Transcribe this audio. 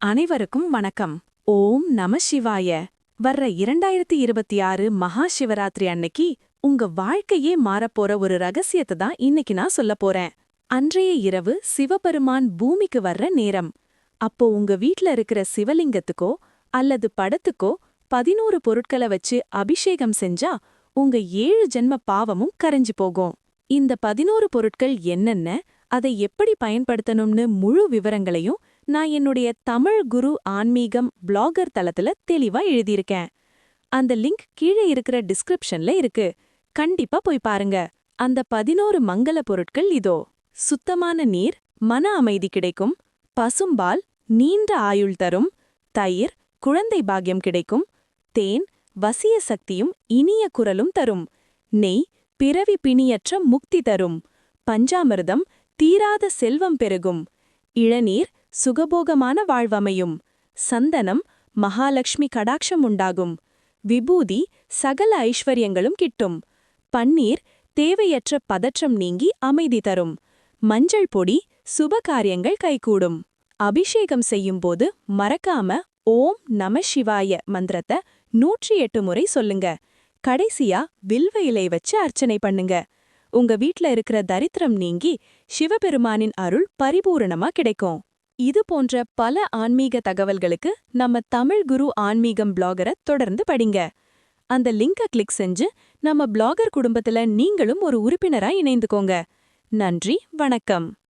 அனைவருக்கும் வணக்கம். ஓம் நம சிவாய. வர்ற இரண்டாயிரத்தி இருபத்தி ஆறு மகா சிவராத்திரி அன்னைக்கு உங்க வாழ்க்கையே மாறப்போற ஒரு ரகசியத்தை தான் இன்னைக்கு நான் சொல்லப் போறேன். அன்றைய இரவு சிவபெருமான் பூமிக்கு வர்ற நேரம். அப்போ உங்க வீட்ல இருக்கிற சிவலிங்கத்துக்கோ அல்லது படத்துக்கோ பதினோரு பொருட்களை வச்சு அபிஷேகம் செஞ்சா உங்க ஏழு ஜென்ம பாவமும் கரைஞ்சு போகும். இந்த பதினோரு பொருட்கள் என்னென்ன அதை எப்படி பயன்படுத்தணும்னு முழு விவரங்களையும் நான் என்னுடைய தமிழ் குரு ஆன்மீகம் பிளாகர் தளத்துல தெளிவா எழுதியிருக்கேன். அந்த லிங்க் கீழே இருக்கிற டிஸ்கிரிப்ஷன்ல இருக்கு. கண்டிப்பா போய் பாருங்க. அந்த பதினோரு மங்கள பொருட்கள் இதோ. சுத்தமான நீர் மன அமைதி கிடைக்கும். பசும்பால் நீண்ட ஆயுள் தரும். தயிர் குழந்தை பாக்கியம் கிடைக்கும். தேன் வசிய சக்தியும் இனிய குரலும் தரும். நெய் பிறவி பிணியற்ற முக்தி தரும். பஞ்சாமிர்தம் தீராத செல்வம் பெருகும். இளநீர் சுகபோகமான வாழ்வமையும். சந்தனம் மகாலட்சுமி கடாட்சம் உண்டாகும். விபூதி சகல ஐஸ்வர்யங்களும் கிட்டும். பன்னீர் தேவையற்ற பதற்றம் நீங்கி அமைதி தரும். மஞ்சள் பொடி சுபகாரியங்கள் கைகூடும். அபிஷேகம் செய்யும்போது மறக்காம ஓம் நம சிவாய மந்திரத்தை நூற்றி எட்டு முறை சொல்லுங்க. கடைசியா வில்வ இலை வச்சு அர்ச்சனை பண்ணுங்க. உங்க வீட்ல இருக்கிற தரித்திரம் நீங்கி சிவபெருமானின் அருள் பரிபூரணமா கிடைக்கும். இது போன்ற பல ஆன்மீக தகவல்களுக்கு நம்ம தமிழ் குரு ஆன்மீகம் பிளாகரை தொடர்ந்து படிங்க. அந்த லிங்க கிளிக் செஞ்சு நம்ம பிளாகர் குடும்பத்துல நீங்களும் ஒரு உறுப்பினரா இணைந்துக்கோங்க. நன்றி வணக்கம்.